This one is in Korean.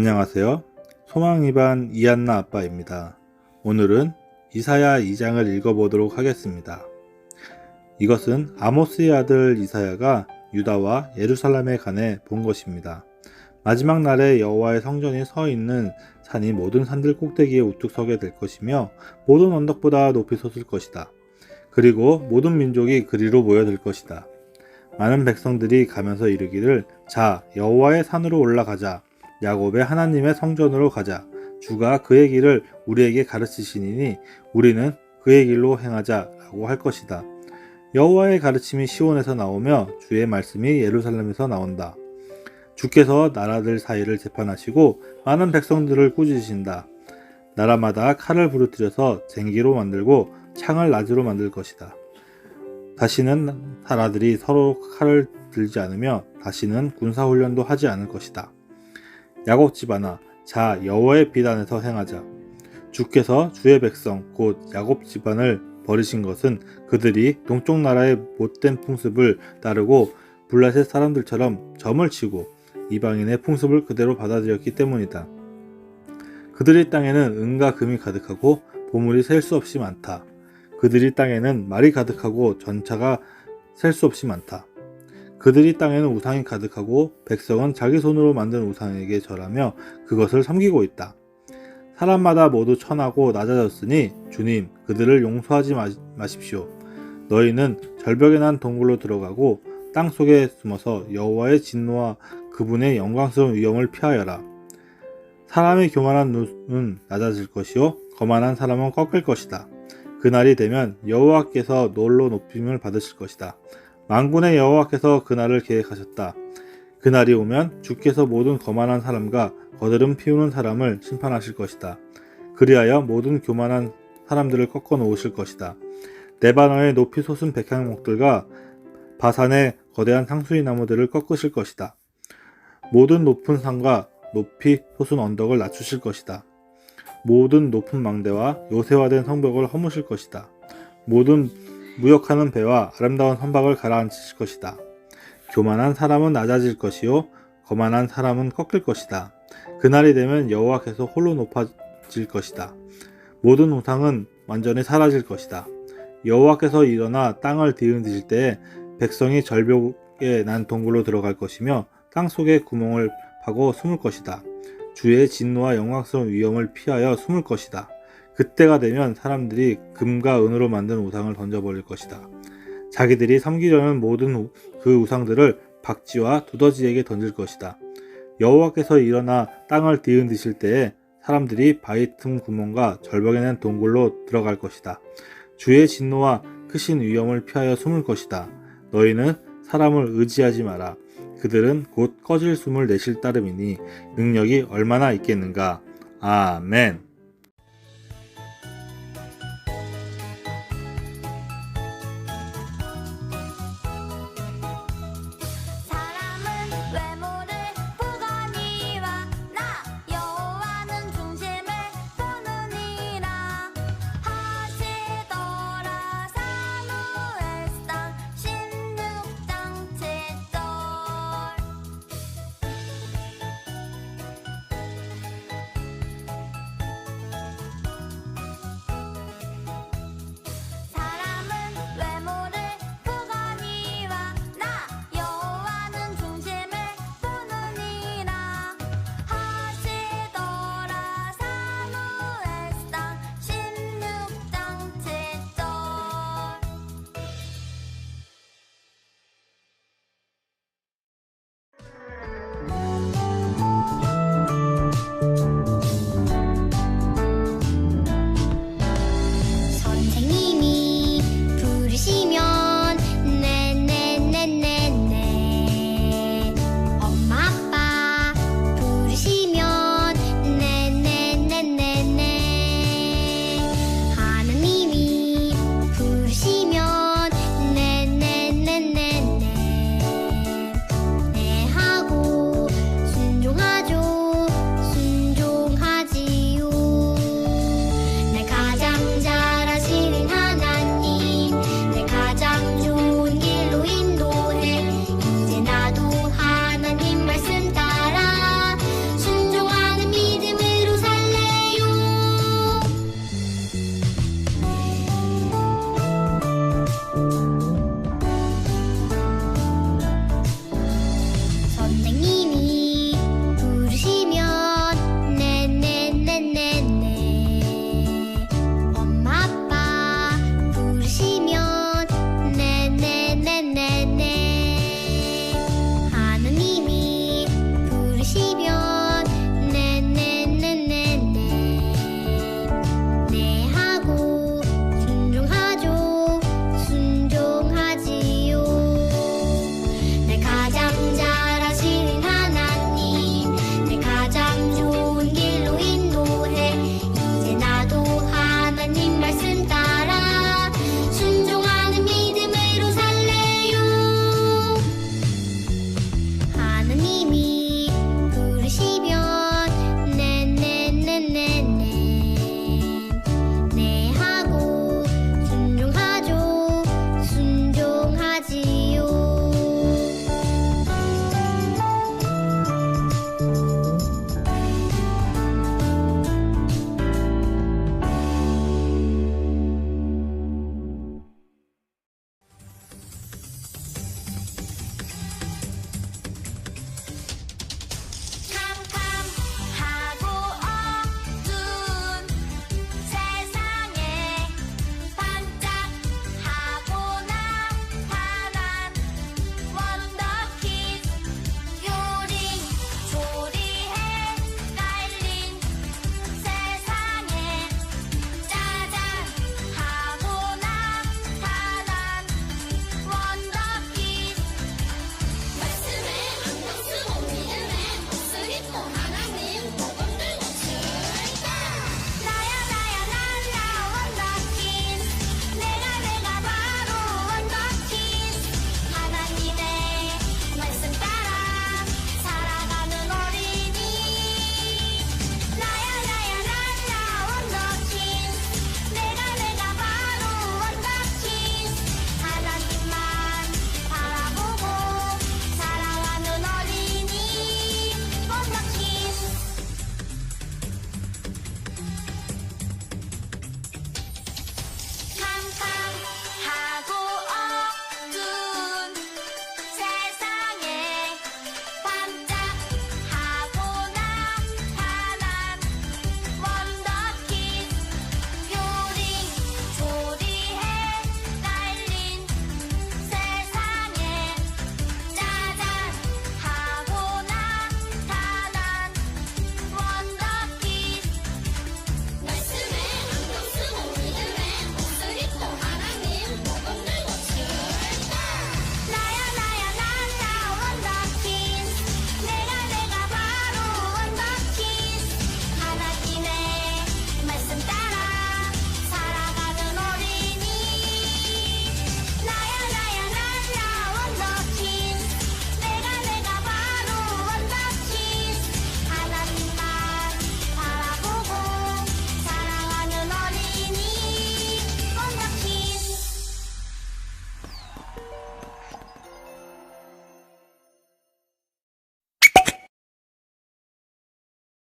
안녕하세요. 소망이반 이한나 아빠입니다. 오늘은 이사야 2장을 읽어보도록 하겠습니다. 이것은 아모스의 아들 이사야가 유다와 예루살렘에 관해 본 것입니다. 마지막 날에 여호와의 성전이 서 있는 산이 모든 산들 꼭대기에 우뚝 서게 될 것이며 모든 언덕보다 높이 솟을 것이다. 그리고 모든 민족이 그리로 모여들 것이다. 많은 백성들이 가면서 이르기를 자 여호와의 산으로 올라가자 야곱의 하나님의 성전으로 가자 주가 그의 길을 우리에게 가르치시니 우리는 그의 길로 행하자라고 할 것이다. 여호와의 가르침이 시온에서 나오며 주의 말씀이 예루살렘에서 나온다. 주께서 나라들 사이를 재판하시고 많은 백성들을 꾸짖으신다. 나라마다 칼을 부르뜨려서 쟁기로 만들고 창을 나지로 만들 것이다. 다시는 나라들이 서로 칼을 들지 않으며 다시는 군사 훈련도 하지 않을 것이다. 야곱 집안아 자 여호와의 비단에서 행하자. 주께서 주의 백성 곧 야곱 집안을 버리신 것은 그들이 동쪽 나라의 못된 풍습을 따르고 블라셋 사람들처럼 점을 치고 이방인의 풍습을 그대로 받아들였기 때문이다. 그들의 땅에는 은과 금이 가득하고 보물이 셀 수 없이 많다. 그들이 땅에는 말이 가득하고 전차가 셀 수 없이 많다. 그들이 땅에는 우상이 가득하고 백성은 자기 손으로 만든 우상에게 절하며 그것을 섬기고 있다. 사람마다 모두 천하고 낮아졌으니 주님 그들을 용서하지 마, 십시오 너희는 절벽에 난 동굴로 들어가고 땅 속에 숨어서 여호와의 진노와 그분의 영광스러운 위엄을 피하여라. 사람의 교만한 눈은 낮아질 것이요 거만한 사람은 꺾일 것이다. 그날이 되면 여호와께서 놀로 높임을 받으실 것이다. 만군의 여호와께서 그날을 계획하셨다. 그날이 오면 주께서 모든 거만한 사람과 거드름 피우는 사람을 심판하실 것이다. 그리하여 모든 교만한 사람들을 꺾어 놓으실 것이다. 네바노의 높이 솟은 백향목들과 바산의 거대한 상수리 나무들을 꺾으실 것이다. 모든 높은 산과 높이 솟은 언덕을 낮추실 것이다. 모든 높은 망대와 요새화된 성벽을 허무실 것이다. 모든 무역하는 배와 아름다운 선박을 가라앉히실 것이다. 교만한 사람은 낮아질 것이요 거만한 사람은 꺾일 것이다. 그날이 되면 여호와께서 홀로 높아질 것이다. 모든 우상은 완전히 사라질 것이다. 여호와께서 일어나 땅을 뒤흔드실 때에 백성이 절벽에 난 동굴로 들어갈 것이며 땅 속에 구멍을 파고 숨을 것이다. 주의 진노와 영광스러운 위엄을 피하여 숨을 것이다. 그때가 되면 사람들이 금과 은으로 만든 우상을 던져버릴 것이다. 자기들이 섬기려는 모든 그 우상들을 박쥐와 두더지에게 던질 것이다. 여호와께서 일어나 땅을 뒤흔드실 때에 사람들이 바위 틈 구멍과 절벽에 낸 동굴로 들어갈 것이다. 주의 진노와 크신 위엄을 피하여 숨을 것이다. 너희는 사람을 의지하지 마라. 그들은 곧 꺼질 숨을 내실 따름이니 능력이 얼마나 있겠는가. 아멘.